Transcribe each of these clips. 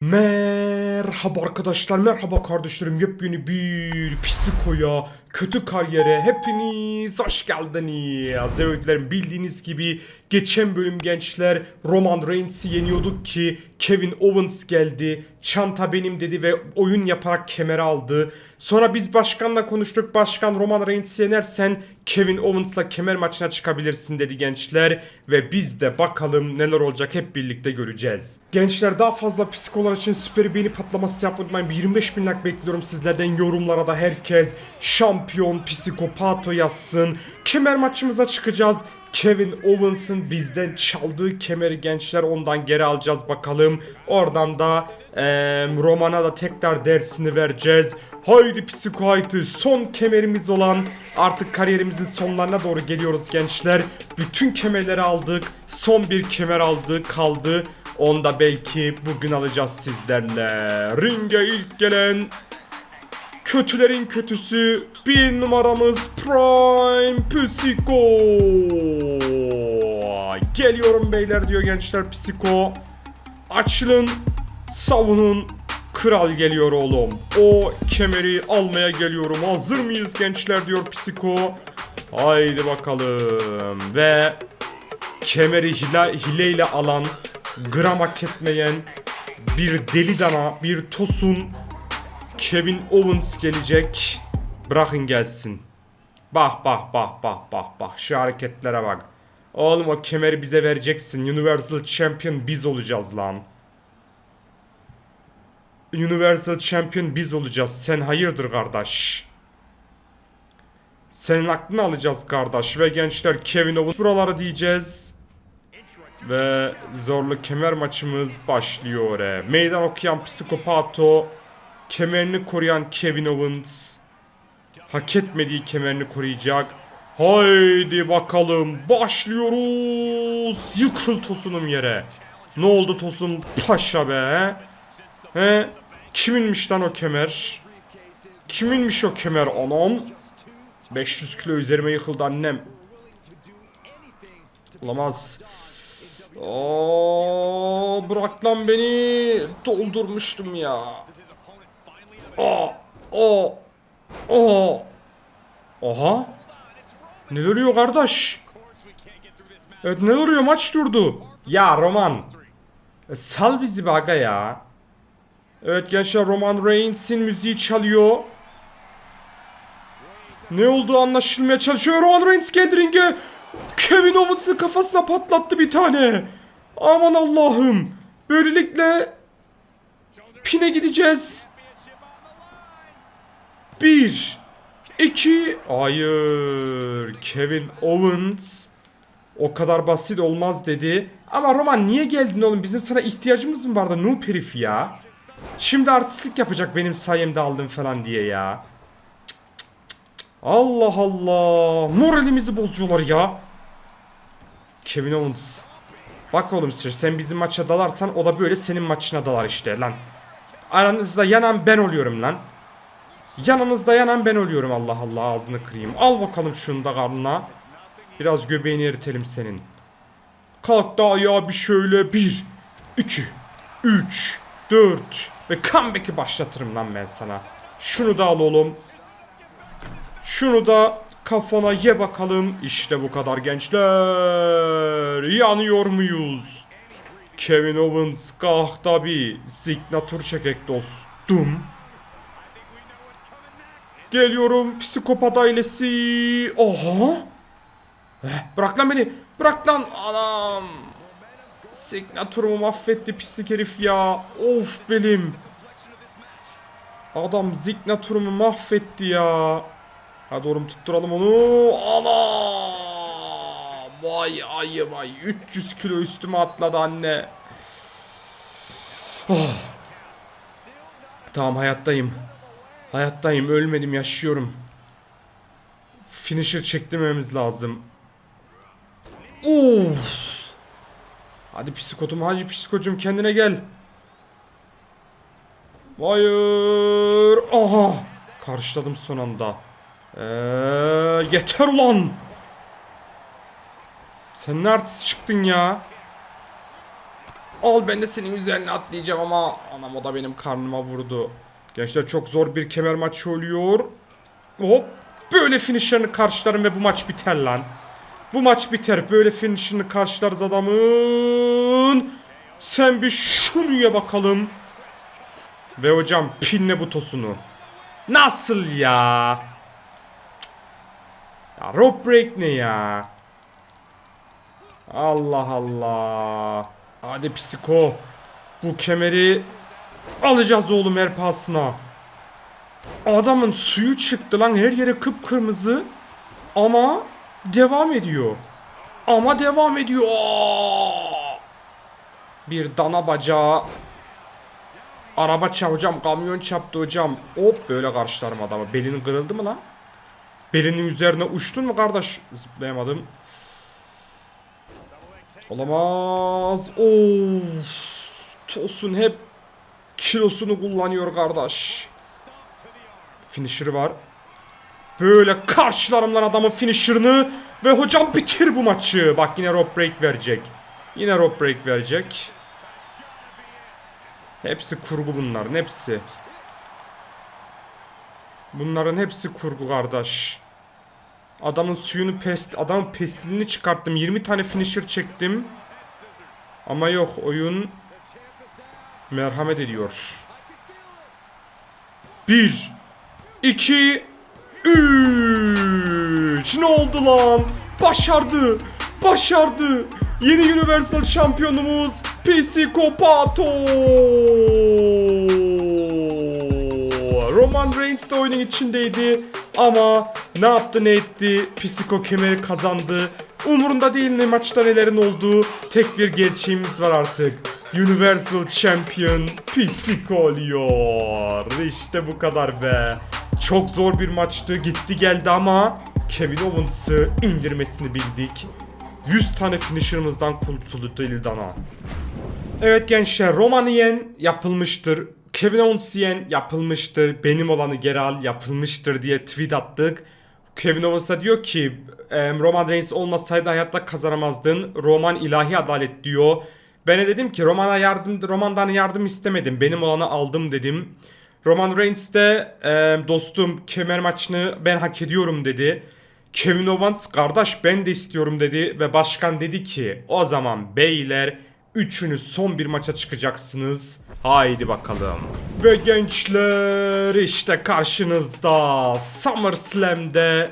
Man. Merhaba arkadaşlar, merhaba kardeşlerim. Yepyeni bir psikoya, kötü kariyere hepiniz hoş geldiniz. Evet bildiğiniz gibi geçen bölüm gençler Roman Reigns'i yeniyorduk ki Kevin Owens geldi. Çanta benim dedi ve oyun yaparak kemeri aldı. Sonra biz başkanla konuştuk. Başkan Roman Reigns'i yenersen Kevin Owens'la kemer maçına çıkabilirsin dedi gençler. Ve biz de bakalım neler olacak hep birlikte göreceğiz. Gençler daha fazla psikolar için süper beğeni patlaması yapmayı unutmayın. Bir 25 bin like bekliyorum sizlerden. Yorumlara da herkes şampiyon psikopato yazsın. Kemer maçımıza çıkacağız. Kevin Owens'ın bizden çaldığı kemeri gençler ondan geri alacağız bakalım. Oradan da eee, Roman'a da tekrar dersini vereceğiz. Haydi Psiko haydi son kemerimiz olan artık kariyerimizin sonlarına doğru geliyoruz gençler. Bütün kemerleri aldık. Son bir kemer aldı kaldı. Onu da belki bugün alacağız sizlerle. Ringe ilk gelen Kötülerin kötüsü bir numaramız Prime Psiko. Geliyorum beyler diyor gençler Psiko. Açılın, savunun. Kral geliyor oğlum. O kemeri almaya geliyorum. Hazır mıyız gençler diyor Psiko. Haydi bakalım. Ve kemeri hile, hileyle alan, gram hak etmeyen bir deli dana, bir tosun Kevin Owens gelecek. Bırakın gelsin. Bak bak bak bak bak bak şu hareketlere bak. Oğlum o kemeri bize vereceksin. Universal Champion biz olacağız lan. Universal Champion biz olacağız. Sen hayırdır kardeş? Senin aklını alacağız kardeş ve gençler Kevin Owens buraları diyeceğiz. Ve zorlu kemer maçımız başlıyor. E. Meydan okuyan psikopato kemerini koruyan Kevin Owens hak etmediği kemerini koruyacak. Haydi bakalım başlıyoruz. Yıkıl tosunum yere. Ne oldu tosun paşa be? He? Kiminmiş lan o kemer? Kiminmiş o kemer anam? 500 kilo üzerime yıkıldı annem. Olamaz. Oo, bırak lan beni. Doldurmuştum ya. O, o, o. Oha. Ne oluyor kardeş? Evet ne oluyor maç durdu. Ya Roman. E, sal bizi be aga ya. Evet gençler Roman Reigns'in müziği çalıyor. Ne olduğu anlaşılmaya çalışıyor. Roman Reigns geldi ringe. Kevin Owens'ın kafasına patlattı bir tane. Aman Allah'ım. Böylelikle pine gideceğiz. Bir, iki, hayır. Kevin Owens o kadar basit olmaz dedi. Ama Roman niye geldin oğlum? Bizim sana ihtiyacımız mı vardı? Noob herif ya. Şimdi artistlik yapacak benim sayemde aldım falan diye ya. Allah Allah. Moralimizi bozuyorlar ya. Kevin Owens. Bak oğlum işte sen bizim maça dalarsan o da böyle senin maçına dalar işte lan. Aranızda yanan ben oluyorum lan. Yanınızda yanan ben oluyorum Allah Allah ağzını kırayım. Al bakalım şunu da karnına. Biraz göbeğini eritelim senin. Kalk da ayağa bir şöyle. Bir, iki, üç, dört. Ve comeback'i başlatırım lan ben sana. Şunu da al oğlum. Şunu da kafana ye bakalım. İşte bu kadar gençler. Yanıyor muyuz? Kevin Owens kalk da bir signatur çekek dostum. Geliyorum psikopat ailesi. Oha. Eh, bırak lan beni. Bırak lan. Anam. Signaturumu mahvetti pislik herif ya. Of benim. Adam signaturumu mahvetti ya. Hadi oğlum tutturalım onu. Ana. Vay ayı vay. 300 kilo üstüme atladı anne. Oh. Tamam hayattayım. Hayattayım, ölmedim, yaşıyorum. Finisher çektirmemiz lazım. Of. Hadi psikotum, hacı psikocum kendine gel. Hayır. Aha. Karşıladım son anda. Ee, yeter ulan. Sen ne çıktın ya? Al ben de senin üzerine atlayacağım ama anam o da benim karnıma vurdu. Gençler çok zor bir kemer maçı oluyor. Hop. Böyle finishlerini karşılarım ve bu maç biter lan. Bu maç biter. Böyle finishini karşılarız adamın. Sen bir şunu ye bakalım. Ve hocam pinle butosunu. Nasıl ya? Ya rope break ne ya? Allah Allah. Hadi psiko. Bu kemeri alacağız oğlum her pasına. Adamın suyu çıktı lan her yere kıpkırmızı. Ama devam ediyor. Ama devam ediyor. Bir dana bacağı. Araba çarpacağım, kamyon çarptı hocam. Hop böyle karşılarım adamı. Belin kırıldı mı lan? Belinin üzerine uçtun mu kardeş? Zıplayamadım. Olamaz. Of. Tosun hep kilosunu kullanıyor kardeş. Finisher var. Böyle karşılarım lan adamın finisher'ını ve hocam bitir bu maçı. Bak yine rope break verecek. Yine rope break verecek. Hepsi kurgu bunların hepsi. Bunların hepsi kurgu kardeş. Adamın suyunu pest, adamın pestilini çıkarttım. 20 tane finisher çektim. Ama yok oyun merhamet ediyor. 1 2 3 Ne oldu lan? Başardı. Başardı. Yeni Universal şampiyonumuz Psikopato. Reigns de oyunun içindeydi ama ne yaptı ne etti Psiko kemeri kazandı. Umurunda değil ne maçta nelerin olduğu tek bir gerçeğimiz var artık. Universal Champion Psiko oluyor. İşte bu kadar be. Çok zor bir maçtı gitti geldi ama Kevin Owens'ı indirmesini bildik. 100 tane finisher'ımızdan kurtuldu Ildana. Evet gençler Roman yen yapılmıştır. Kevin Owens yen yapılmıştır. Benim olanı geri al yapılmıştır diye tweet attık. Kevin Owens da diyor ki "Em, Roman Reigns olmasaydı hayatta kazanamazdın. Roman ilahi adalet diyor. Ben de dedim ki Roman'a yardım Roman'dan yardım istemedim. Benim olanı aldım dedim. Roman Reigns de "Em, dostum kemer maçını ben hak ediyorum dedi. Kevin Owens kardeş ben de istiyorum dedi ve başkan dedi ki o zaman beyler üçünüz son bir maça çıkacaksınız. Haydi bakalım. Ve gençler işte karşınızda SummerSlam'de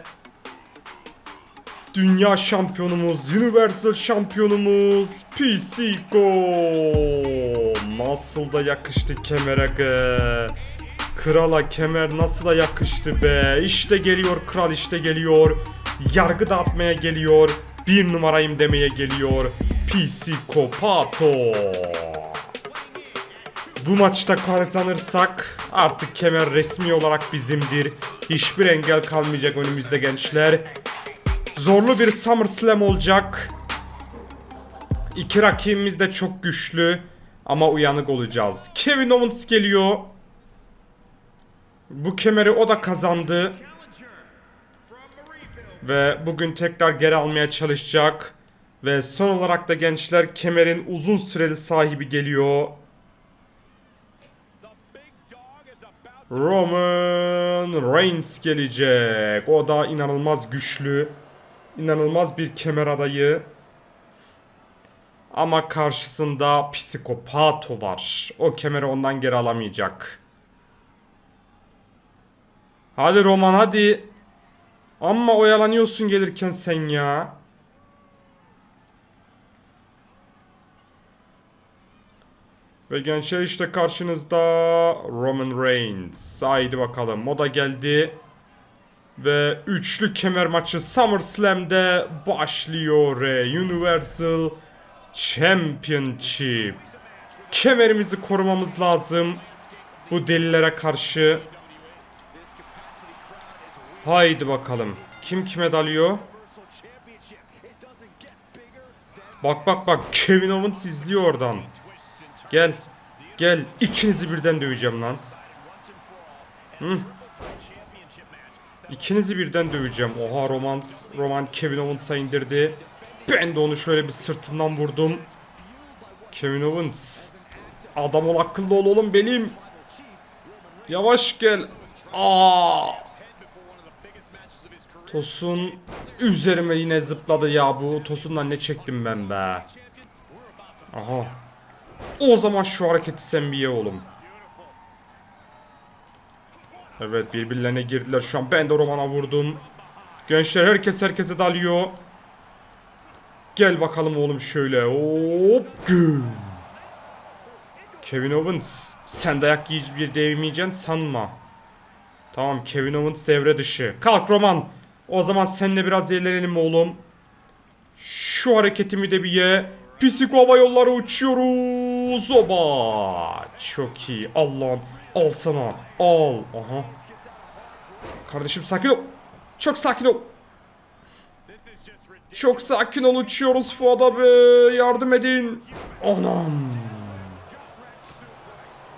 Dünya şampiyonumuz, Universal şampiyonumuz Psiko. Nasıl da yakıştı kemere be. Krala kemer nasıl da yakıştı be. İşte geliyor kral işte geliyor. Yargı dağıtmaya geliyor. Bir numarayım demeye geliyor. Psikopato. Bu maçta kazanırsak artık kemer resmi olarak bizimdir. Hiçbir engel kalmayacak önümüzde gençler. Zorlu bir SummerSlam olacak. İki rakibimiz de çok güçlü ama uyanık olacağız. Kevin Owens geliyor. Bu kemeri o da kazandı. Ve bugün tekrar geri almaya çalışacak. Ve son olarak da gençler kemerin uzun süreli sahibi geliyor. Roman Reigns gelecek. O da inanılmaz güçlü. İnanılmaz bir kemer adayı. Ama karşısında psikopato var. O kemeri ondan geri alamayacak. Hadi Roman hadi. Amma oyalanıyorsun gelirken sen ya. Ve gençler işte karşınızda Roman Reigns. Haydi bakalım o da geldi. Ve üçlü kemer maçı SummerSlam'de başlıyor. Universal Championship. Kemerimizi korumamız lazım. Bu delilere karşı. Haydi bakalım. Kim kime dalıyor? Bak bak bak Kevin Owens izliyor oradan. Gel. Gel. İkinizi birden döveceğim lan. Hı. İkinizi birden döveceğim. Oha Roman, Roman Kevin Owens'a indirdi. Ben de onu şöyle bir sırtından vurdum. Kevin Owens. Adam ol akıllı ol oğlum benim. Yavaş gel. Aa. Tosun üzerime yine zıpladı ya bu Tosun'dan ne çektim ben be. Aha. O zaman şu hareketi sen bir ye oğlum. Evet birbirlerine girdiler şu an ben de Roman'a vurdum. Gençler herkes herkese dalıyor. Gel bakalım oğlum şöyle. Hop güm. Kevin Owens sen dayak bir değmeyeceksin sanma. Tamam Kevin Owens devre dışı. Kalk Roman. O zaman seninle biraz eğlenelim oğlum. Şu hareketimi de bir ye. Hava yolları uçuyoruz. Oba. Çok iyi. Allah'ım. Al sana. Al. Aha. Kardeşim sakin ol. Çok sakin ol. Çok sakin ol uçuyoruz Fuat abi. Yardım edin. Anam.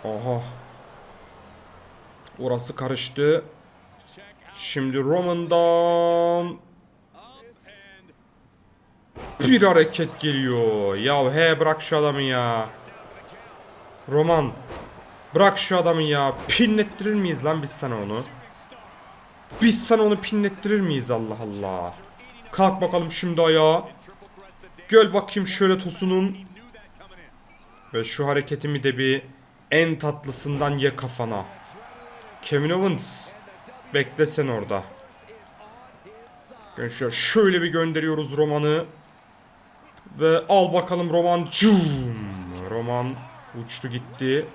Aha. Orası karıştı. Şimdi Roman'dan bir hareket geliyor. Ya he bırak şu adamı ya. Roman. Bırak şu adamı ya. Pinlettirir miyiz lan biz sana onu? Biz sana onu pinlettirir miyiz Allah Allah. Kalk bakalım şimdi ayağa. Gel bakayım şöyle Tosun'un. Ve şu hareketimi de bir en tatlısından ye kafana. Kevin Owens. Bekle sen orada. Gençler şöyle bir gönderiyoruz Roman'ı. Ve al bakalım Roman. Cum. Roman uçtu gitti.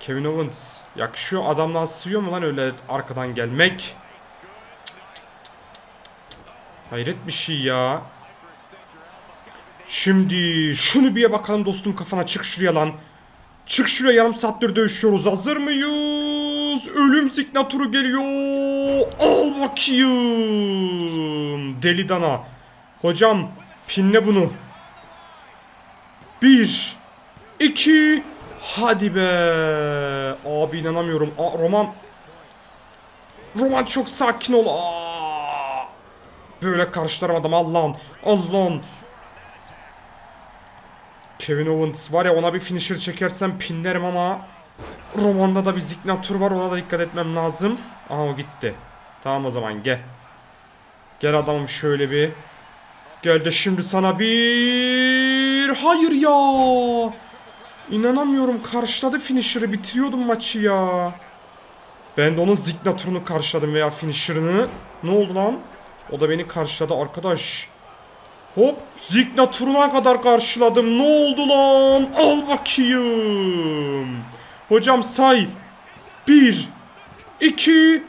Kevin Owens. Yakışıyor adamdan sığıyor mu lan öyle arkadan gelmek? Hayret bir şey ya. Şimdi şunu bir bakalım dostum kafana çık şuraya lan. Çık şuraya yarım saattir dövüşüyoruz. Hazır mıyız? Ölüm signatürü geliyor. Al bakayım. Deli dana. Hocam pinle bunu. Bir. iki, Hadi be. Abi inanamıyorum. Aa, Roman. Roman çok sakin ol. Böyle karşılaramadım Allah'ım. Allah'ım. Kevin Owens var ya ona bir finisher çekersem pinlerim ama Roman'da da bir signature var ona da dikkat etmem lazım. Aha o gitti. Tamam o zaman gel. Gel adamım şöyle bir. Gel de şimdi sana bir... Hayır ya. İnanamıyorum karşıladı finisher'ı bitiriyordum maçı ya. Ben de onun signature'unu karşıladım veya finisher'ını. Ne oldu lan? O da beni karşıladı arkadaş. Hop Zignatürüne kadar karşıladım. Ne oldu lan? Al bakayım. Hocam say. 1 2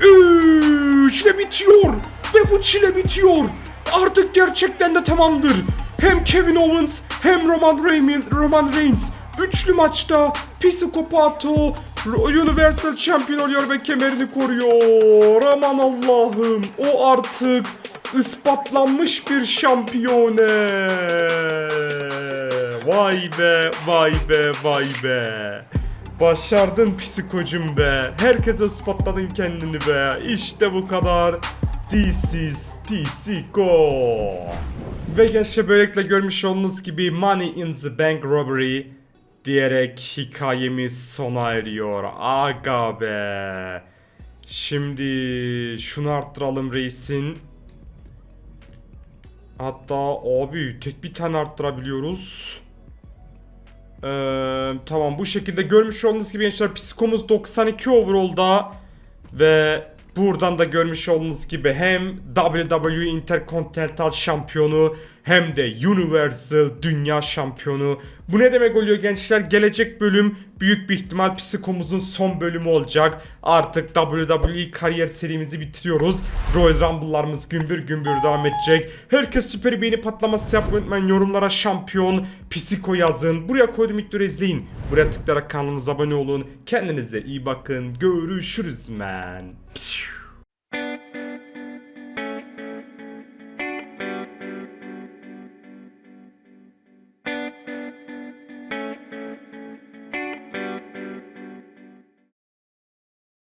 3 ve bitiyor. Ve bu çile bitiyor. Artık gerçekten de tamamdır. Hem Kevin Owens hem Roman Reigns, Roman Reigns üçlü maçta Psikopato Universal Champion oluyor ve kemerini koruyor. Aman Allah'ım o artık ispatlanmış bir şampiyone. Vay be, vay be, vay be. Başardın psikocum be. Herkese ispatladın kendini be. İşte bu kadar. This is Psiko. Ve gençler böylelikle görmüş olduğunuz gibi Money in the Bank Robbery diyerek hikayemiz sona eriyor. Aga be. Şimdi şunu arttıralım reisin. Hatta abi tek bir tane arttırabiliyoruz. Ee, tamam bu şekilde görmüş olduğunuz gibi gençler psikomuz 92 overall'da ve buradan da görmüş olduğunuz gibi hem WWE Intercontinental şampiyonu hem de Universal Dünya şampiyonu. Bu ne demek oluyor gençler? Gelecek bölüm büyük bir ihtimal psikomuzun son bölümü olacak. Artık WWE kariyer serimizi bitiriyoruz. Royal Rumble'larımız gümbür gümbür devam edecek. Herkes süper beğeni patlaması yapmayı unutmayın. Yorumlara şampiyon, psiko yazın. Buraya koydum ilk izleyin. Buraya tıklayarak kanalımıza abone olun. Kendinize iyi bakın. Görüşürüz. Pişt.